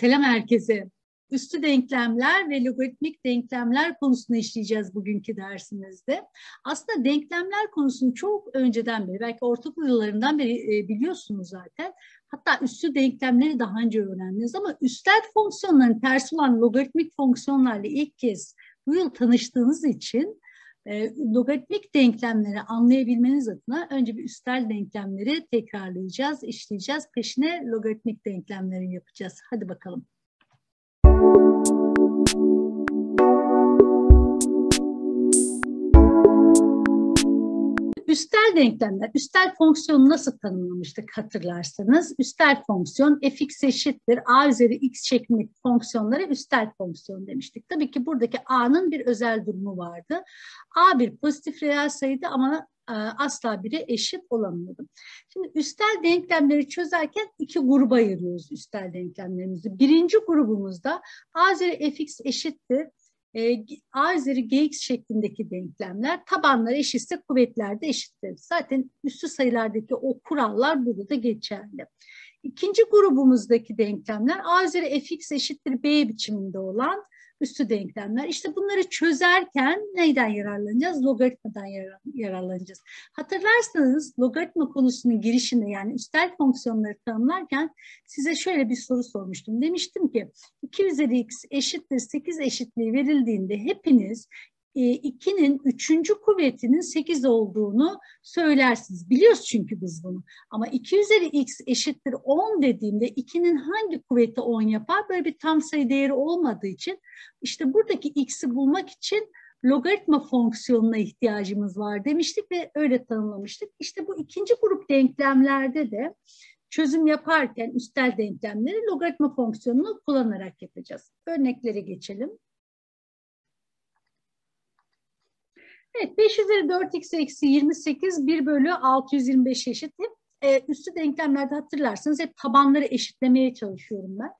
Selam herkese. Üstü denklemler ve logaritmik denklemler konusunu işleyeceğiz bugünkü dersimizde. Aslında denklemler konusunu çok önceden beri, belki ortaokul yıllarından beri e, biliyorsunuz zaten. Hatta üstü denklemleri daha önce öğrendiniz ama üstel fonksiyonların tersi olan logaritmik fonksiyonlarla ilk kez bu yıl tanıştığınız için e, logaritmik denklemleri anlayabilmeniz adına önce bir üstel denklemleri tekrarlayacağız, işleyeceğiz. Peşine logaritmik denklemleri yapacağız. Hadi bakalım. Üstel denklemler, üstel fonksiyonu nasıl tanımlamıştık hatırlarsanız? Üstel fonksiyon fx eşittir a üzeri x şeklindeki fonksiyonlara üstel fonksiyon demiştik. Tabii ki buradaki a'nın bir özel durumu vardı. a bir pozitif reel sayıydı ama e, asla biri eşit olamıyordu. Şimdi üstel denklemleri çözerken iki gruba ayırıyoruz üstel denklemlerimizi. Birinci grubumuzda a üzeri fx eşittir e, A üzeri Gx şeklindeki denklemler tabanları eşitse kuvvetler de eşittir. Zaten üstü sayılardaki o kurallar burada da geçerli. İkinci grubumuzdaki denklemler A üzeri fx eşittir b biçiminde olan üstü denklemler. İşte bunları çözerken neyden yararlanacağız? Logaritmadan yararlanacağız. Hatırlarsanız logaritma konusunun girişinde yani üstel fonksiyonları tanımlarken size şöyle bir soru sormuştum. Demiştim ki 2 üzeri x eşittir 8 eşitliği verildiğinde hepiniz 2'nin e, üçüncü kuvvetinin 8 olduğunu söylersiniz. Biliyoruz çünkü biz bunu. Ama 2 üzeri x eşittir 10 dediğimde 2'nin hangi kuvveti 10 yapar? Böyle bir tam sayı değeri olmadığı için işte buradaki x'i bulmak için logaritma fonksiyonuna ihtiyacımız var demiştik ve öyle tanımlamıştık. İşte bu ikinci grup denklemlerde de çözüm yaparken üstel denklemleri logaritma fonksiyonunu kullanarak yapacağız. Örneklere geçelim. Evet 5 üzeri 4x eksi 28 1 bölü 625 eşit. Hep e, üstü denklemlerde hatırlarsanız hep tabanları eşitlemeye çalışıyorum ben.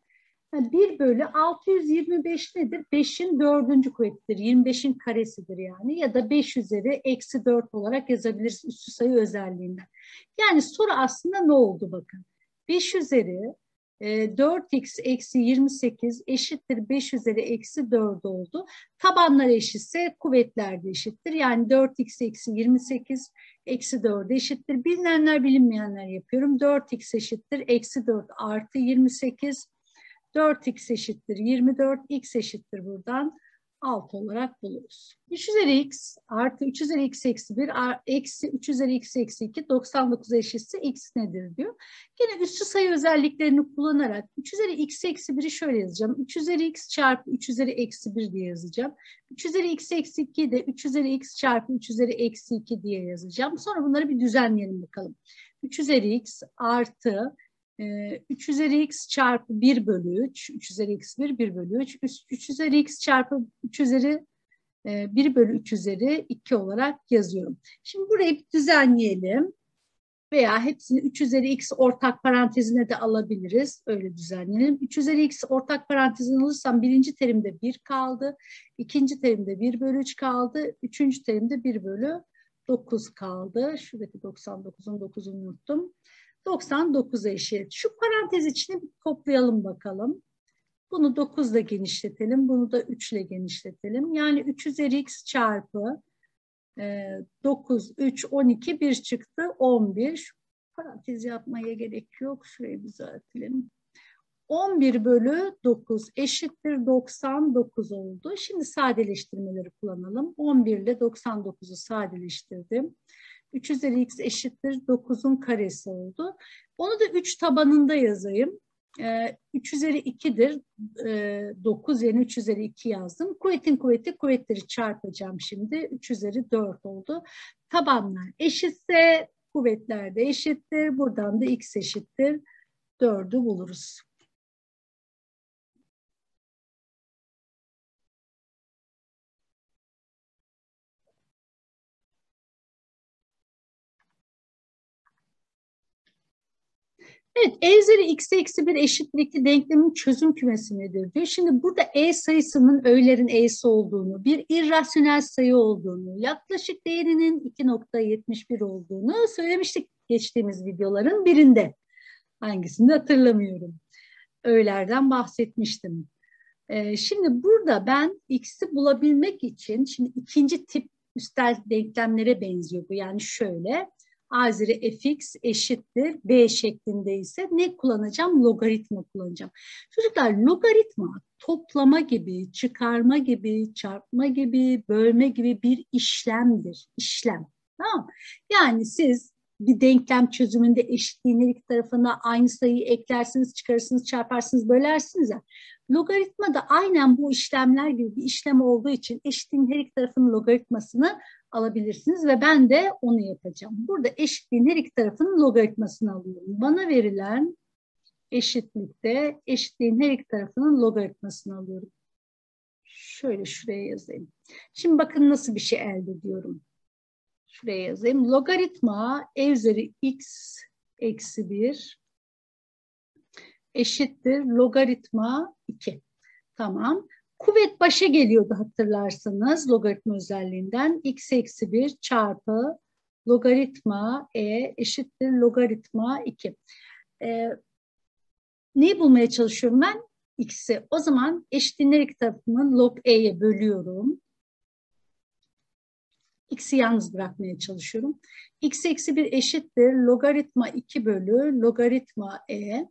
Yani 1 bölü 625 nedir? 5'in dördüncü kuvvetidir. 25'in karesidir yani. Ya da 5 üzeri eksi 4 olarak yazabiliriz üstü sayı özelliğinden. Yani soru aslında ne oldu bakın. 5 üzeri 4x ee, eksi 28 eşittir 5 üzeri eksi 4 oldu. Tabanlar eşitse kuvvetler de eşittir. Yani 4x eksi 28 eksi 4 eşittir. Bilinenler bilinmeyenler yapıyorum. 4x eşittir eksi 4 artı 28. 4x eşittir 24. x eşittir buradan 6 olarak buluruz. 3 üzeri x artı 3 üzeri x eksi 1 eksi 3 üzeri x eksi 2 99 eşitse x nedir diyor. Yine üstü sayı özelliklerini kullanarak 3 üzeri x eksi 1'i şöyle yazacağım. 3 üzeri x çarpı 3 üzeri eksi 1 diye yazacağım. 3 üzeri x eksi 2 de 3 üzeri x çarpı 3 üzeri eksi 2 diye yazacağım. Sonra bunları bir düzenleyelim bakalım. 3 üzeri x artı 3 üzeri x çarpı 1 bölü 3, 3 üzeri x 1, 1 bölü 3, 3 üzeri x çarpı 3 üzeri 1 bölü 3 üzeri 2 olarak yazıyorum. Şimdi burayı bir düzenleyelim. Veya hepsini 3 üzeri x ortak parantezine de alabiliriz. Öyle düzenleyelim. 3 üzeri x ortak parantezine alırsam birinci terimde 1 kaldı. ikinci terimde 1 bölü 3 kaldı. Üçüncü terimde 1 bölü 9 kaldı. Şuradaki 99'un 9'unu unuttum. 99'a eşit. Şu parantez içini toplayalım bakalım. Bunu 9 ile genişletelim. Bunu da 3 ile genişletelim. Yani 3 üzeri x çarpı e, 9, 3, 12, 1 çıktı. 11. Şu parantez yapmaya gerek yok. Şurayı düzeltelim. 11 bölü 9 eşittir 99 oldu. Şimdi sadeleştirmeleri kullanalım. 11 ile 99'u sadeleştirdim. 3 üzeri x eşittir 9'un karesi oldu. Onu da 3 tabanında yazayım. Ee, 3 üzeri 2'dir. Ee, 9 yerine 3 üzeri 2 yazdım. Kuvvetin kuvveti kuvvetleri çarpacağım şimdi. 3 üzeri 4 oldu. Tabanlar eşitse kuvvetler de eşittir. Buradan da x eşittir. 4'ü buluruz. Evet, e üzeri x eksi 1 eşitlikli denklemin çözüm kümesi nedir diyor. Şimdi burada e sayısının öğelerin e'si olduğunu, bir irrasyonel sayı olduğunu, yaklaşık değerinin 2.71 olduğunu söylemiştik geçtiğimiz videoların birinde. Hangisini hatırlamıyorum. öğelerden bahsetmiştim. E, şimdi burada ben x'i bulabilmek için, şimdi ikinci tip üstel denklemlere benziyor bu. Yani şöyle, a üzeri fx eşittir b şeklinde ise ne kullanacağım? Logaritma kullanacağım. Çocuklar logaritma toplama gibi, çıkarma gibi, çarpma gibi, bölme gibi bir işlemdir. İşlem. Tamam Yani siz bir denklem çözümünde eşitliğin her iki tarafına aynı sayıyı eklersiniz, çıkarırsınız, çarparsınız, bölersiniz ya. Logaritma da aynen bu işlemler gibi bir işlem olduğu için eşitliğin her iki tarafının logaritmasını alabilirsiniz ve ben de onu yapacağım. Burada eşitliğin her iki tarafının logaritmasını alıyorum. Bana verilen eşitlikte eşitliğin her iki tarafının logaritmasını alıyorum. Şöyle şuraya yazayım. Şimdi bakın nasıl bir şey elde ediyorum. Şuraya yazayım. Logaritma e üzeri x eksi 1 eşittir logaritma 2. Tamam. Kuvvet başa geliyordu hatırlarsanız logaritma özelliğinden. x eksi 1 çarpı logaritma e eşittir logaritma 2. Ee, neyi bulmaya çalışıyorum ben? x'i. O zaman eşitliğin her iki tarafını log e'ye bölüyorum. x'i yalnız bırakmaya çalışıyorum. x eksi 1 eşittir logaritma 2 bölü logaritma e.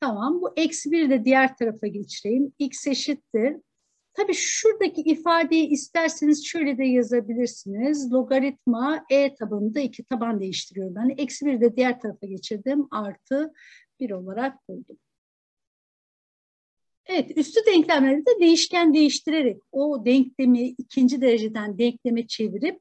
Tamam bu eksi 1 de diğer tarafa geçireyim. x eşittir Tabii şuradaki ifadeyi isterseniz şöyle de yazabilirsiniz. Logaritma e tabanında iki taban değiştiriyorum. Ben eksi bir de diğer tarafa geçirdim. Artı bir olarak buldum. Evet, üstü denklemleri de değişken değiştirerek o denklemi ikinci dereceden denkleme çevirip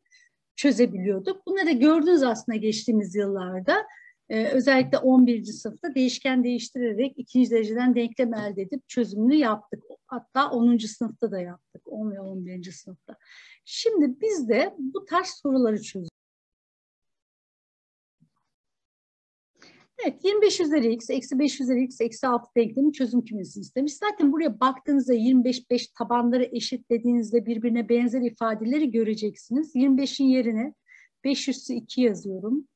çözebiliyorduk. Bunları gördünüz aslında geçtiğimiz yıllarda. Ee, özellikle 11. sınıfta değişken değiştirerek ikinci dereceden denklem elde edip çözümünü yaptık. Hatta 10. sınıfta da yaptık. 10 ve 11. sınıfta. Şimdi biz de bu tarz soruları çözüyoruz. Evet 25 üzeri x, eksi 5 üzeri x, eksi 6 denklemi çözüm kümesini istemiş. Zaten buraya baktığınızda 25, 5 tabanları eşitlediğinizde birbirine benzer ifadeleri göreceksiniz. 25'in yerine 5 üssü 2 yazıyorum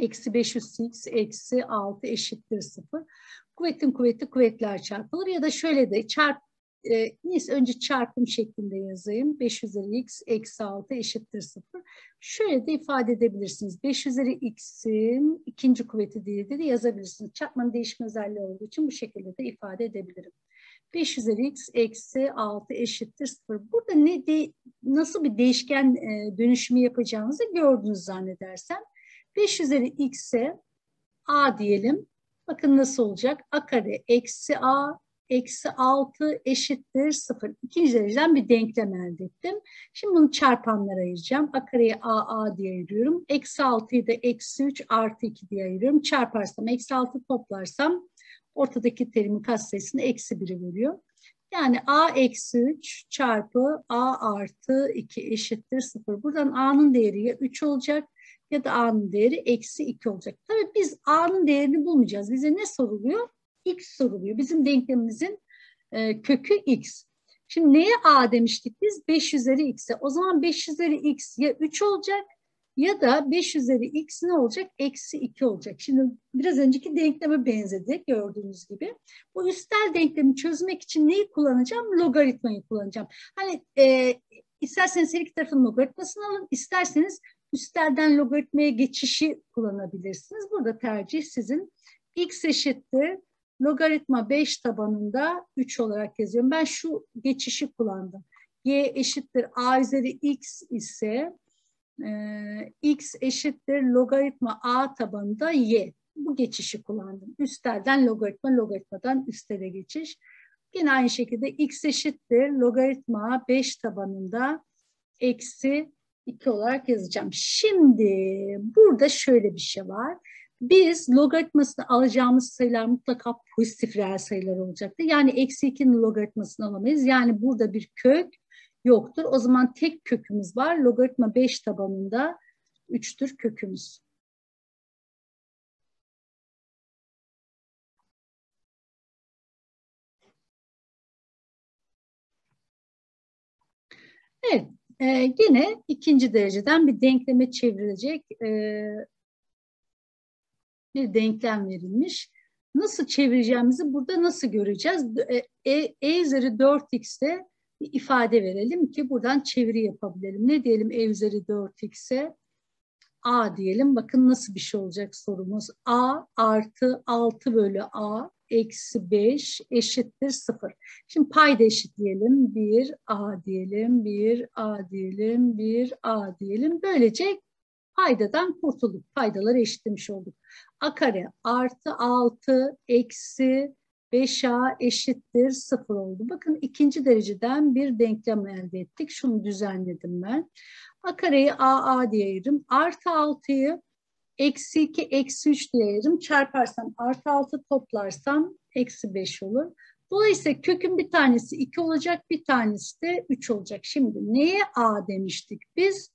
eksi 5 üstü x eksi 6 eşittir 0. Kuvvetin kuvveti kuvvetler çarpılır ya da şöyle de çarp e, neyse önce çarpım şeklinde yazayım. 5 üzeri x eksi 6 eşittir 0. Şöyle de ifade edebilirsiniz. 5 üzeri x'in ikinci kuvveti diye de yazabilirsiniz. Çarpmanın değişme özelliği olduğu için bu şekilde de ifade edebilirim. 5 üzeri x eksi 6 eşittir 0. Burada ne de, nasıl bir değişken e, dönüşümü yapacağınızı gördünüz zannedersem. 5 üzeri x'e a diyelim. Bakın nasıl olacak? a kare eksi a eksi 6 eşittir 0. İkinci dereceden bir denklem elde ettim. Şimdi bunu çarpanlara ayıracağım. A kareyi a a diye ayırıyorum. Eksi 6'yı da eksi 3 artı 2 diye ayırıyorum. Çarparsam eksi 6 toplarsam ortadaki terimin katsayısını eksi 1'i veriyor. Yani a eksi 3 çarpı a artı 2 eşittir 0. Buradan a'nın değeri ya 3 olacak ya da a'nın değeri eksi 2 olacak. Tabii biz a'nın değerini bulmayacağız. Bize ne soruluyor? x soruluyor. Bizim denklemimizin e, kökü x. Şimdi neye a demiştik biz? 5 üzeri x'e. O zaman 5 üzeri x ya 3 olacak ya da 5 üzeri x ne olacak? Eksi 2 olacak. Şimdi biraz önceki denkleme benzedi gördüğünüz gibi. Bu üstel denklemi çözmek için neyi kullanacağım? Logaritmayı kullanacağım. Hani e, isterseniz her iki tarafın logaritmasını alın, isterseniz üstelden logaritmaya geçişi kullanabilirsiniz. Burada tercih sizin. x eşittir logaritma 5 tabanında 3 olarak yazıyorum. Ben şu geçişi kullandım. y eşittir a üzeri x ise e, x eşittir logaritma a tabanında y. Bu geçişi kullandım. Üstelden logaritma, logaritmadan üstele geçiş. Yine aynı şekilde x eşittir logaritma 5 tabanında eksi 2 olarak yazacağım. Şimdi burada şöyle bir şey var. Biz logaritmasını alacağımız sayılar mutlaka pozitif reel sayılar olacaktır. Yani eksi 2'nin logaritmasını alamayız. Yani burada bir kök yoktur. O zaman tek kökümüz var. Logaritma 5 tabanında 3'tür kökümüz. Evet, e, yine ikinci dereceden bir denkleme çevrilecek e, bir denklem verilmiş. nasıl çevireceğimizi burada nasıl göreceğiz? E, e, e üzeri 4x'te bir ifade verelim ki buradan çeviri yapabilelim. Ne diyelim e üzeri 4x'e? A diyelim. Bakın nasıl bir şey olacak sorumuz. A artı 6 bölü A eksi 5 eşittir 0. Şimdi payda eşitleyelim. 1 A diyelim, 1 A diyelim, 1 A diyelim. Böylece paydadan kurtulduk. Paydaları eşitlemiş olduk. A kare artı 6 eksi 5A eşittir 0 oldu. Bakın ikinci dereceden bir denklem elde ettik. Şunu düzenledim ben. A kareyi AA diye ayırırım. Artı 6'yı eksi 2, eksi 3 diye ayırırım. Çarparsam artı 6 toplarsam eksi 5 olur. Dolayısıyla kökün bir tanesi 2 olacak, bir tanesi de 3 olacak. Şimdi neye A demiştik biz?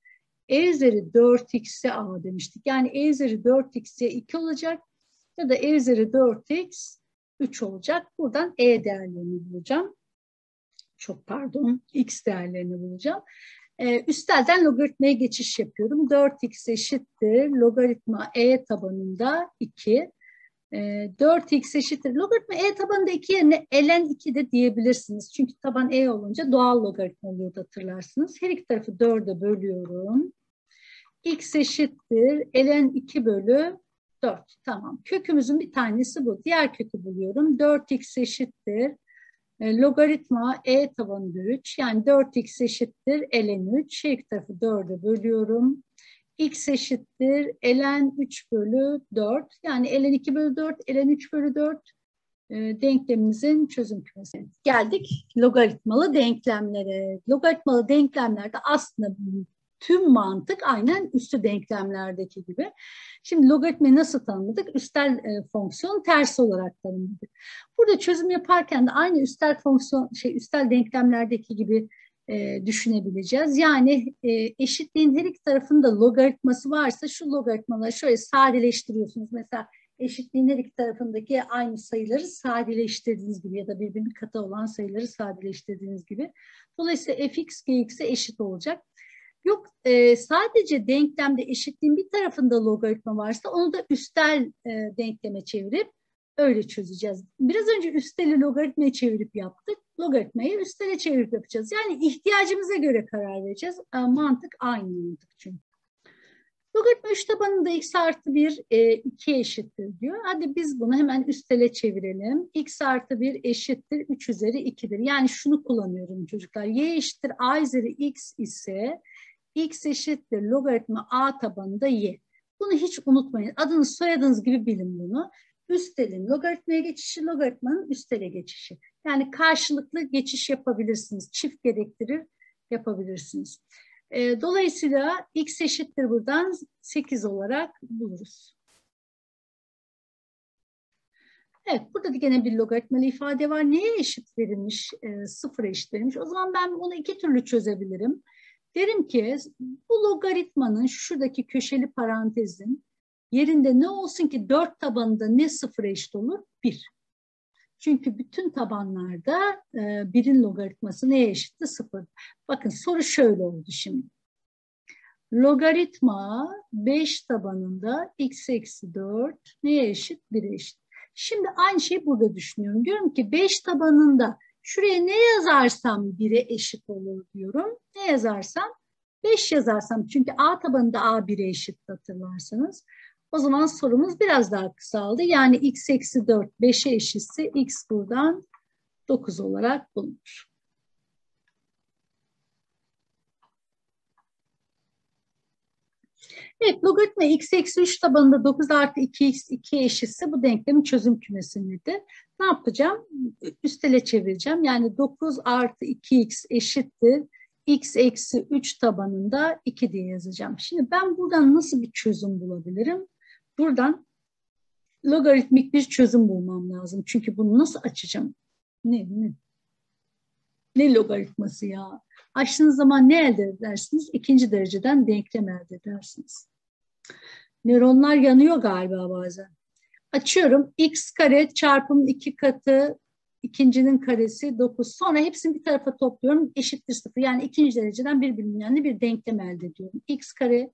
E üzeri 4x'e A demiştik. Yani E üzeri 4x'e 2 olacak ya da E üzeri 4x 3 olacak. Buradan E değerlerini bulacağım. Çok pardon, X değerlerini bulacağım. Ee, üstelden logaritmaya geçiş yapıyorum. 4x eşittir logaritma e tabanında 2. Ee, 4x eşittir logaritma e tabanında 2 yerine ln 2 de diyebilirsiniz. Çünkü taban e olunca doğal logaritma oluyordu hatırlarsınız. Her iki tarafı 4'e bölüyorum. x eşittir ln 2 bölü 4. Tamam. Kökümüzün bir tanesi bu. Diğer kökü buluyorum. 4x eşittir e, logaritma e tabanında 3 yani 4x eşittir ln 3. Her iki tarafı 4'e bölüyorum. x eşittir ln 3 bölü 4. Yani ln 2 bölü 4, ln 3 bölü 4 e, denklemimizin çözüm kümesi. Geldik logaritmalı denklemlere. Logaritmalı denklemlerde aslında tüm mantık aynen üstü denklemlerdeki gibi. Şimdi logaritmayı nasıl tanımladık? Üstel e, fonksiyon tersi olarak tanımladık. Burada çözüm yaparken de aynı üstel fonksiyon şey üstel denklemlerdeki gibi e, düşünebileceğiz. Yani e, eşitliğin her iki tarafında logaritması varsa şu logaritmaları şöyle sadeleştiriyorsunuz. Mesela eşitliğin her iki tarafındaki aynı sayıları sadeleştirdiğiniz gibi ya da birbirinin katı olan sayıları sadeleştirdiğiniz gibi. Dolayısıyla fx gx'e eşit olacak. Yok e, sadece denklemde eşitliğin bir tarafında logaritma varsa onu da üstel e, denkleme çevirip öyle çözeceğiz. Biraz önce üsteli logaritmaya çevirip yaptık. Logaritmayı üstele çevirip yapacağız. Yani ihtiyacımıza göre karar vereceğiz. E, mantık aynı mantık çünkü. Logaritma 3 tabanında x artı 1 e, 2 eşittir diyor. Hadi biz bunu hemen üstele çevirelim. x artı 1 eşittir 3 üzeri 2'dir. Yani şunu kullanıyorum çocuklar. y eşittir a üzeri x ise x eşittir logaritma a tabanında y. Bunu hiç unutmayın. Adınız soyadınız gibi bilin bunu. Üstelin logaritmaya geçişi, logaritmanın üstele geçişi. Yani karşılıklı geçiş yapabilirsiniz. Çift gerektirir yapabilirsiniz. E, dolayısıyla x eşittir buradan 8 olarak buluruz. Evet, burada da gene bir logaritmalı ifade var. Neye eşit verilmiş? E, sıfıra eşit verilmiş. O zaman ben bunu iki türlü çözebilirim. Derim ki bu logaritmanın şuradaki köşeli parantezin yerinde ne olsun ki dört tabanında ne sıfıra eşit olur? Bir. Çünkü bütün tabanlarda e, birin logaritması neye eşitti? Sıfır. Bakın soru şöyle oldu şimdi. Logaritma 5 tabanında x eksi 4 neye eşit? 1'e eşit. Şimdi aynı şeyi burada düşünüyorum. Diyorum ki 5 tabanında Şuraya ne yazarsam 1'e eşit olur diyorum. Ne yazarsam 5 yazarsam çünkü A tabanında A 1'e eşit hatırlarsanız. O zaman sorumuz biraz daha kısaldı. Yani x eksi 4 5'e eşitse x buradan 9 olarak bulunur. Evet, logaritma x eksi 3 tabanında 9 artı 2x 2 eşitse bu denklemin çözüm kümesindedir. Ne yapacağım? Üstele çevireceğim. Yani 9 artı 2x eşittir. x eksi 3 tabanında 2 diye yazacağım. Şimdi ben buradan nasıl bir çözüm bulabilirim? Buradan logaritmik bir çözüm bulmam lazım. Çünkü bunu nasıl açacağım? Ne, ne? Ne logaritması ya? Açtığınız zaman ne elde edersiniz? İkinci dereceden denklem elde edersiniz. Nöronlar yanıyor galiba bazen. Açıyorum. X kare çarpım iki katı ikincinin karesi 9. Sonra hepsini bir tarafa topluyorum. Eşittir 0. Yani ikinci dereceden birbirinden bir denklem elde ediyorum. X kare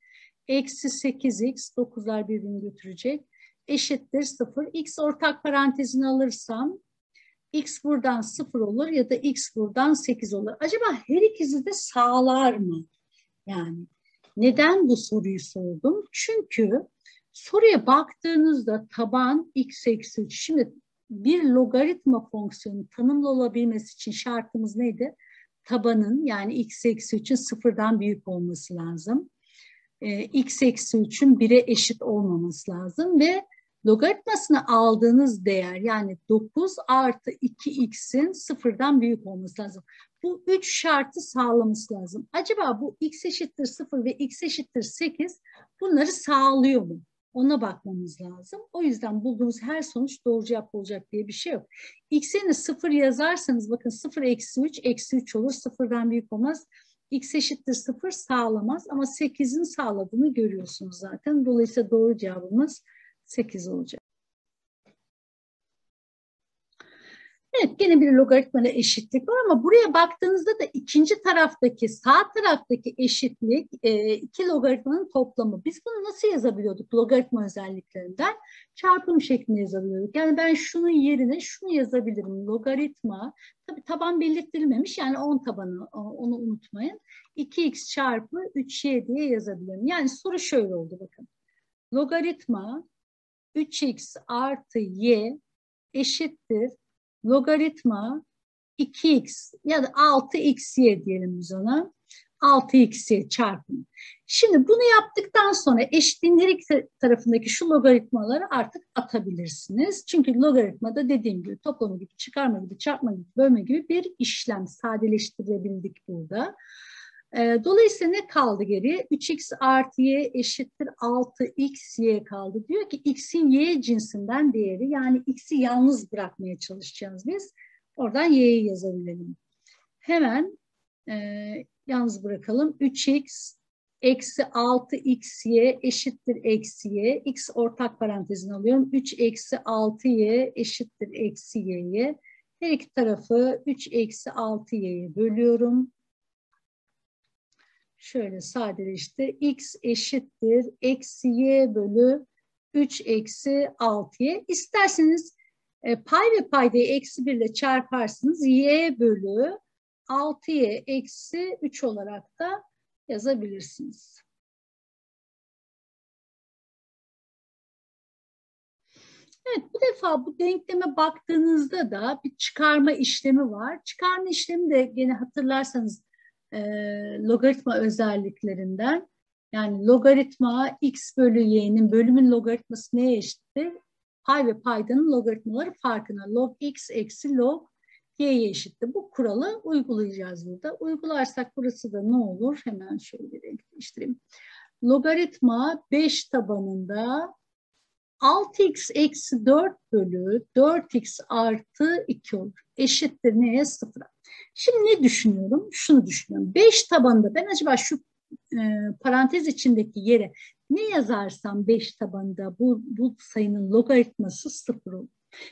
eksi 8x 9'lar birbirini götürecek. eşittir 0. X ortak parantezini alırsam x buradan 0 olur ya da x buradan 8 olur. Acaba her ikisi de sağlar mı? Yani neden bu soruyu sordum? Çünkü soruya baktığınızda taban x eksi 3. Şimdi bir logaritma fonksiyonu tanımlı olabilmesi için şartımız neydi? Tabanın yani x eksi 3'ün sıfırdan büyük olması lazım. Ee, x eksi 3'ün 1'e eşit olmaması lazım ve logaritmasını aldığınız değer yani 9 artı 2x'in sıfırdan büyük olması lazım. Bu üç şartı sağlaması lazım. Acaba bu x eşittir 0 ve x eşittir 8 bunları sağlıyor mu? Ona bakmamız lazım. O yüzden bulduğumuz her sonuç doğru cevap olacak diye bir şey yok. X yerine 0 yazarsanız bakın 0 eksi 3 eksi 3 olur. Sıfırdan büyük olmaz. X eşittir 0 sağlamaz ama 8'in sağladığını görüyorsunuz zaten. Dolayısıyla doğru cevabımız 8 olacak. Evet gene bir logaritmada eşitlik var ama buraya baktığınızda da ikinci taraftaki sağ taraftaki eşitlik e, iki logaritmanın toplamı. Biz bunu nasıl yazabiliyorduk logaritma özelliklerinden? Çarpım şeklinde yazabiliyorduk. Yani ben şunun yerine şunu yazabilirim. Logaritma tabi taban belirtilmemiş yani 10 tabanı onu unutmayın. 2x çarpı 3y diye yazabilirim. Yani soru şöyle oldu bakın. Logaritma 3x artı y eşittir logaritma 2x ya da 6xy diyelim biz ona. 6xy çarpımı. Şimdi bunu yaptıktan sonra eşitliğin her iki tarafındaki şu logaritmaları artık atabilirsiniz. Çünkü logaritmada dediğim gibi toplama gibi, çıkarma gibi, çarpma gibi, bölme gibi bir işlem sadeleştirebildik burada. Ee, dolayısıyla ne kaldı geriye? 3x artı y eşittir 6xy kaldı. Diyor ki x'in y cinsinden değeri yani x'i yalnız bırakmaya çalışacağız biz. Oradan y'yi yazabilelim. Hemen e, yalnız bırakalım. 3x eksi 6xy eşittir eksi y. x ortak parantezini alıyorum. 3 eksi 6y eşittir eksi y'ye. Her iki tarafı 3 eksi 6y'ye bölüyorum şöyle sadeleşti. X eşittir eksi y bölü 3 eksi 6y. İsterseniz e, pay ve paydayı eksi 1 ile çarparsınız. y bölü 6y eksi 3 olarak da yazabilirsiniz. Evet bu defa bu denkleme baktığınızda da bir çıkarma işlemi var. Çıkarma işlemi de gene hatırlarsanız e, logaritma özelliklerinden. Yani logaritma x bölü y'nin bölümün logaritması neye eşittir? Pay ve paydanın logaritmaları farkına. Log x eksi log y'ye eşittir. Bu kuralı uygulayacağız burada. Uygularsak burası da ne olur? Hemen şöyle bir renk değiştireyim. Logaritma 5 tabanında 6x eksi 4 bölü 4x artı 2 olur. Eşittir neye? Sıfıra. Şimdi ne düşünüyorum? Şunu düşünüyorum. 5 tabanında ben acaba şu e, parantez içindeki yere ne yazarsam 5 tabanında bu, bu sayının logaritması 0 olur.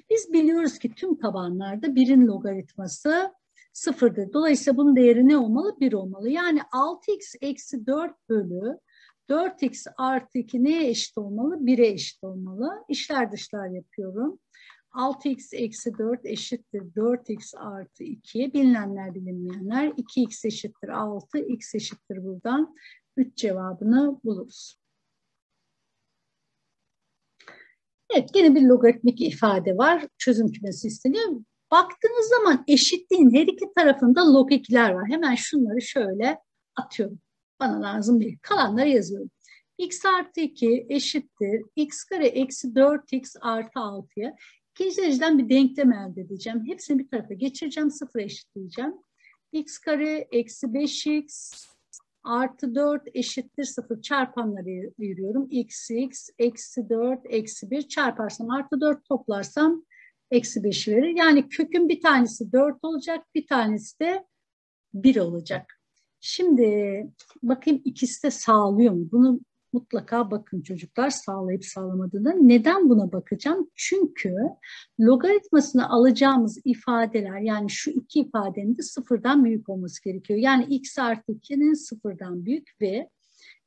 Biz biliyoruz ki tüm tabanlarda birin logaritması sıfırdır. Dolayısıyla bunun değeri ne olmalı? 1 olmalı. Yani 6x eksi 4 bölü 4x artı 2 neye eşit olmalı? 1'e eşit olmalı. İşler dışlar yapıyorum. 6x eksi 4 eşittir 4x artı 2. Bilinenler bilinmeyenler. 2x eşittir 6, x eşittir buradan 3 cevabını buluruz. Evet yine bir logaritmik ifade var. Çözüm kümesi isteniyor. Baktığınız zaman eşitliğin her iki tarafında log 2'ler var. Hemen şunları şöyle atıyorum. Bana lazım değil. Kalanları yazıyorum. x artı 2 eşittir x kare eksi 4x artı 6'ya. İkinci dereceden bir denklem elde edeceğim. Hepsini bir tarafa geçireceğim. Sıfıra eşitleyeceğim. x kare eksi 5x artı 4 eşittir 0 çarpanları ayırıyorum. x x eksi 4 eksi 1 çarparsam artı 4 toplarsam eksi 5 verir. Yani kökün bir tanesi 4 olacak bir tanesi de 1 olacak. Şimdi bakayım ikisi de sağlıyor mu? Bunu mutlaka bakın çocuklar sağlayıp sağlamadığında. Neden buna bakacağım? Çünkü logaritmasını alacağımız ifadeler yani şu iki ifadenin de sıfırdan büyük olması gerekiyor. Yani x artı 2'nin sıfırdan büyük ve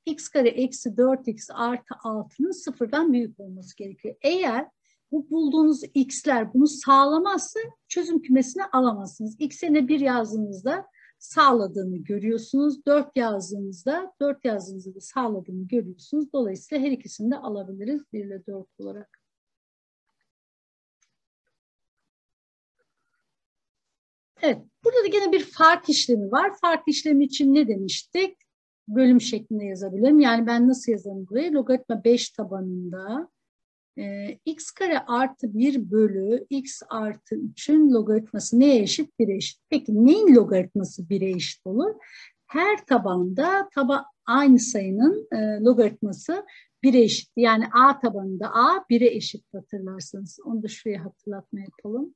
x kare eksi 4x artı 6'nın sıfırdan büyük olması gerekiyor. Eğer bu bulduğunuz x'ler bunu sağlamazsa çözüm kümesine alamazsınız. X yerine 1 yazdığınızda sağladığını görüyorsunuz. 4 yazdığınızda 4 yazdığınızda da sağladığını görüyorsunuz. Dolayısıyla her ikisini de alabiliriz 1 ile 4 olarak. Evet, burada da gene bir fark işlemi var. Fark işlemi için ne demiştik? Bölüm şeklinde yazabilirim. Yani ben nasıl yazarım burayı? Logaritma 5 tabanında e, x kare artı 1 bölü x artı 3'ün logaritması neye eşit? 1'e eşit. Peki neyin logaritması 1'e eşit olur? Her tabanda taba aynı sayının e, logaritması 1'e eşit. Yani a tabanında a 1'e eşit hatırlarsınız. Onu da şuraya hatırlatma yapalım.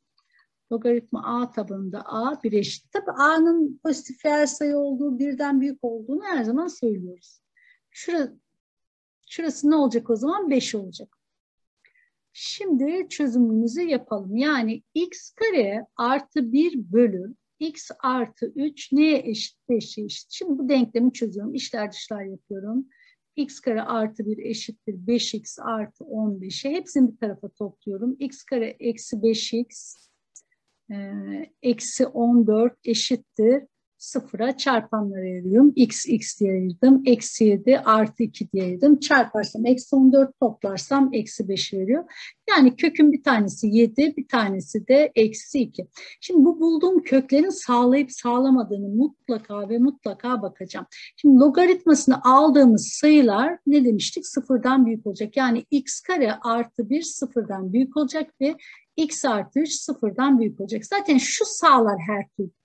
Logaritma a tabanında a 1 eşit. Tabi a'nın pozitif reel sayı olduğu birden büyük olduğunu her zaman söylüyoruz. Şurası, şurası ne olacak o zaman? 5 olacak. Şimdi çözümümüzü yapalım. Yani x kare artı 1 bölü x artı 3 neye eşit? 5'e eşit. Şimdi bu denklemi çözüyorum. İşler dışlar yapıyorum. x kare artı 1 eşittir 5x artı 15'e. Hepsini bir tarafa topluyorum. x kare eksi 5x eksi 14 eşittir sıfıra çarpanlara ayırıyorum. X, X diye ayırdım. Eksi 7 artı 2 diye ayırdım. Çarparsam eksi 14 toplarsam eksi 5 veriyor. Yani kökün bir tanesi 7 bir tanesi de eksi 2. Şimdi bu bulduğum köklerin sağlayıp sağlamadığını mutlaka ve mutlaka bakacağım. Şimdi logaritmasını aldığımız sayılar ne demiştik? Sıfırdan büyük olacak. Yani x kare artı 1 sıfırdan büyük olacak ve x artı 3 sıfırdan büyük olacak. Zaten şu sağlar her türlü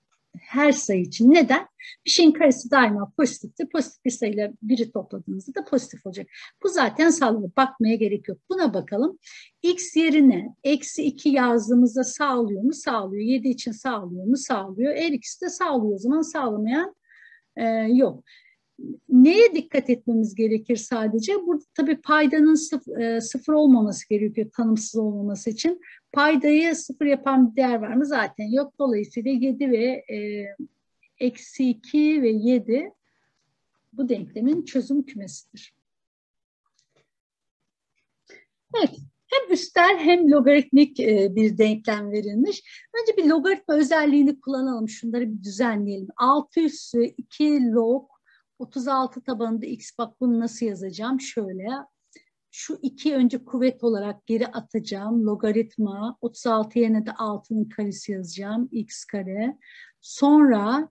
her sayı için. Neden? Bir şeyin karesi daima pozitiftir. Pozitif bir sayıyla biri topladığınızda da pozitif olacak. Bu zaten sağlıyor. Bakmaya gerek yok. Buna bakalım. X yerine eksi 2 yazdığımızda sağlıyor mu? Sağlıyor. 7 için sağlıyor mu? Sağlıyor. Eğer ikisi de sağlıyor o zaman sağlamayan e, yok. Neye dikkat etmemiz gerekir sadece? Burada tabii paydanın sıfır, e, sıfır olmaması gerekiyor tanımsız olmaması için. Paydayı sıfır yapan bir değer var mı? Zaten yok. Dolayısıyla 7 ve e, eksi 2 ve 7 bu denklemin çözüm kümesidir. Evet, hem üstel hem logaritmik e, bir denklem verilmiş. Önce bir logaritma özelliğini kullanalım. Şunları bir düzenleyelim. 6 üssü 2 log 36 tabanında x bak bunu nasıl yazacağım? Şöyle şu iki önce kuvvet olarak geri atacağım. Logaritma 36 yerine de 6'nın karesi yazacağım. x kare. Sonra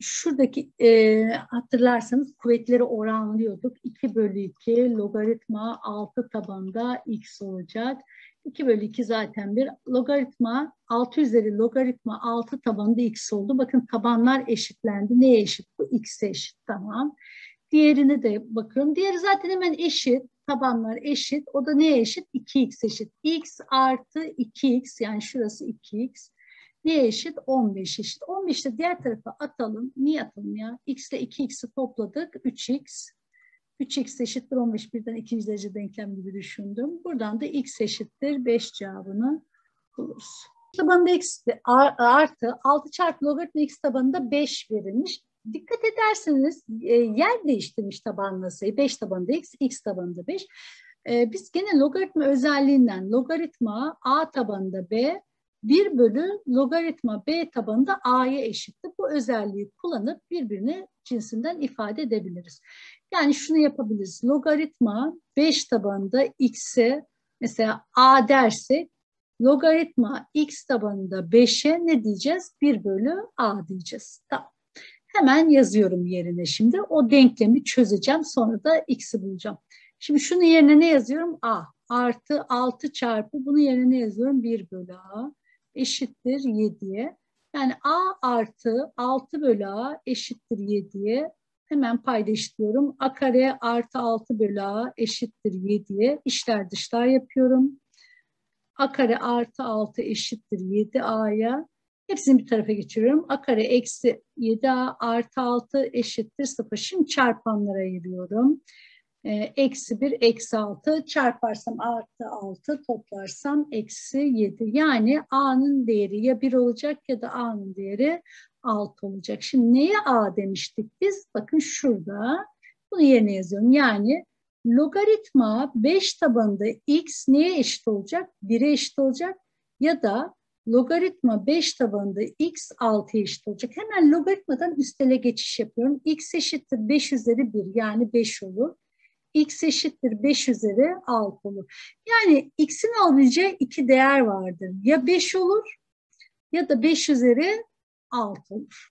şuradaki e, hatırlarsanız kuvvetleri oranlıyorduk. 2 bölü 2 logaritma 6 tabanda x olacak. 2 bölü 2 zaten bir logaritma 6 üzeri logaritma 6 tabanında x oldu. Bakın tabanlar eşitlendi. Neye eşit? Bu x'e eşit. Tamam. Diğerine de bakıyorum. Diğeri zaten hemen eşit. Tabanlar eşit. O da neye eşit? 2x eşit. x artı 2x yani şurası 2x. Neye eşit? 15 eşit. 15 de diğer tarafa atalım. Niye atalım ya? x ile 2x'i topladık. 3x. 3x eşittir 15 birden ikinci derece denklem gibi düşündüm. Buradan da x eşittir 5 cevabını buluruz. Tabanında x artı 6 çarpı logaritma x tabanında 5 verilmiş. Dikkat ederseniz e, yer değiştirmiş tabanla sayı. 5 tabanında x, x tabanında 5. E, biz gene logaritma özelliğinden logaritma a tabanında b 1 bölü logaritma b tabanında a'ya eşittir. Bu özelliği kullanıp birbirini cinsinden ifade edebiliriz. Yani şunu yapabiliriz. Logaritma 5 tabanında x'e mesela a derse logaritma x tabanında 5'e ne diyeceğiz? 1 bölü a diyeceğiz. Tamam. Hemen yazıyorum yerine şimdi. O denklemi çözeceğim. Sonra da x'i bulacağım. Şimdi şunun yerine ne yazıyorum? A artı 6 çarpı bunun yerine ne yazıyorum? 1 bölü a eşittir 7'ye. Yani a artı 6 bölü a eşittir 7'ye. Hemen paylaştırıyorum. a kare artı 6 bölü a eşittir 7'ye. İşler dışlar yapıyorum. a kare artı 6 eşittir 7a'ya. Hepsini bir tarafa geçiriyorum. A kare eksi 7A artı 6 eşittir 0. Şimdi çarpanlara ayırıyorum. E, eksi 1, eksi 6 çarparsam artı 6 toplarsam eksi 7. Yani A'nın değeri ya 1 olacak ya da A'nın değeri 6 olacak. Şimdi neye A demiştik biz? Bakın şurada Bunu yerine yazıyorum. Yani logaritma 5 tabanında x neye eşit olacak? 1'e eşit olacak. Ya da logaritma 5 tabanında x 6'ya eşit olacak. Hemen logaritmadan üstele geçiş yapıyorum. x eşittir 5 üzeri 1 yani 5 olur. x eşittir 5 üzeri 6 olur. Yani x'in alabileceği iki değer vardır. Ya 5 olur ya da 5 üzeri 6 olur.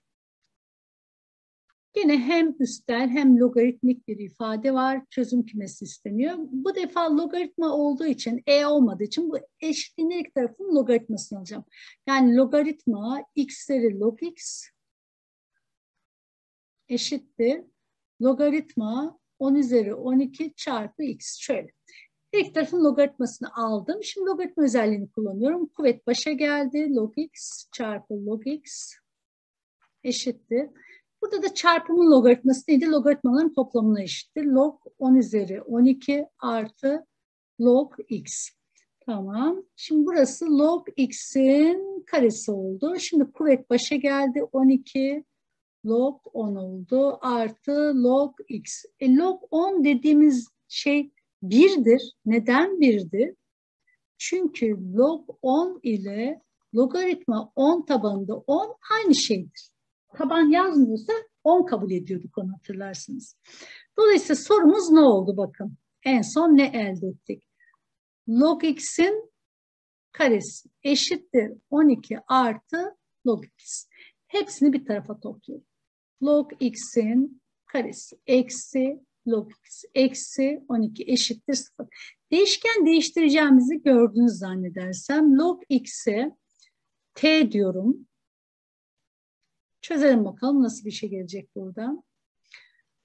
Yine hem üstel hem logaritmik bir ifade var. Çözüm kümesi isteniyor. Bu defa logaritma olduğu için, e olmadığı için bu eşitliğin ilk tarafının logaritmasını alacağım. Yani logaritma x üzeri log x eşittir. Logaritma 10 üzeri 12 çarpı x. Şöyle. İlk tarafın logaritmasını aldım. Şimdi logaritma özelliğini kullanıyorum. Kuvvet başa geldi. Log x çarpı log x eşittir. Burada da çarpımın logaritması neydi? Logaritmaların toplamına eşittir. Log 10 üzeri 12 artı log x. Tamam. Şimdi burası log x'in karesi oldu. Şimdi kuvvet başa geldi. 12 log 10 oldu. Artı log x. E, log 10 dediğimiz şey 1'dir. Neden 1'dir? Çünkü log 10 ile logaritma 10 tabanında 10 aynı şeydir taban yazmıyorsa 10 kabul ediyorduk onu hatırlarsınız. Dolayısıyla sorumuz ne oldu bakın. En son ne elde ettik? Log x'in karesi eşittir 12 artı log x. Hepsini bir tarafa topluyorum. Log x'in karesi eksi log x eksi 12 eşittir 0. Değişken değiştireceğimizi gördünüz zannedersem. Log x'e t diyorum. Çözelim bakalım nasıl bir şey gelecek buradan.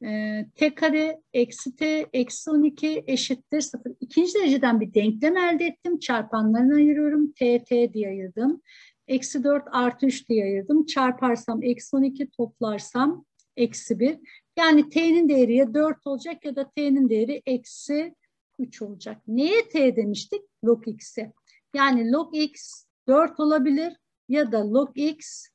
Ee, t kare eksi t eksi 12 eşittir 0. İkinci dereceden bir denklem elde ettim. Çarpanlarını ayırıyorum. t t diye ayırdım. Eksi 4 artı 3 diye ayırdım. Çarparsam eksi 12 toplarsam eksi 1. Yani t'nin değeri ya 4 olacak ya da t'nin değeri eksi 3 olacak. Neye t demiştik? Log x'e. Yani log x 4 olabilir ya da log x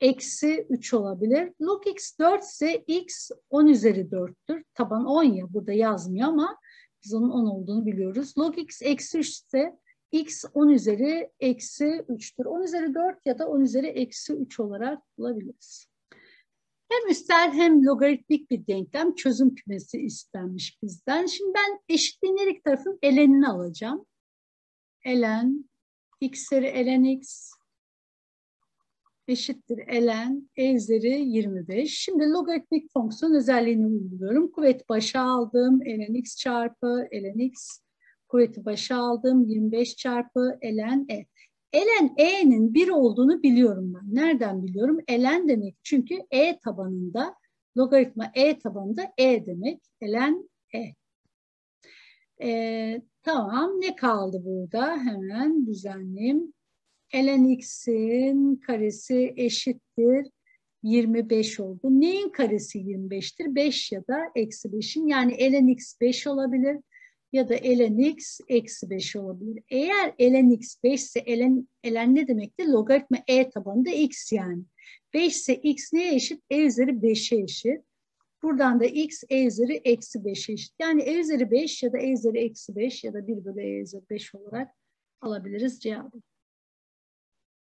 eksi 3 olabilir. Log x 4 ise x 10 üzeri 4'tür. Taban 10 ya burada yazmıyor ama biz onun 10 olduğunu biliyoruz. Log x eksi 3 ise x 10 üzeri eksi 3'tür. 10 üzeri 4 ya da 10 üzeri eksi 3 olarak bulabiliriz. Hem üstel hem logaritmik bir denklem çözüm kümesi istenmiş bizden. Şimdi ben eşitliğin her iki tarafın elenini alacağım. Elen, x üzeri ln x eşittir ln e üzeri 25. Şimdi logaritmik fonksiyon özelliğini uyguluyorum. Kuvvet başa aldım ln x çarpı ln x. Kuvveti başa aldım 25 çarpı ln e. ln e'nin 1 olduğunu biliyorum ben. Nereden biliyorum? ln demek çünkü e tabanında logaritma e tabanında e demek. ln e. Ee, tamam ne kaldı burada? Hemen düzenleyeyim ln x'in karesi eşittir 25 oldu. Neyin karesi 25'tir? 5 ya da eksi 5'in yani ln x 5 olabilir ya da ln x eksi 5 olabilir. Eğer ln x 5 ise ln, ln ne demektir? Logaritma e tabanında x yani. 5 ise x neye eşit? e üzeri 5'e eşit. Buradan da x e üzeri eksi 5'e eşit. Yani e üzeri 5 ya da e üzeri eksi 5 ya da 1 bölü e üzeri 5 olarak alabiliriz cevabı.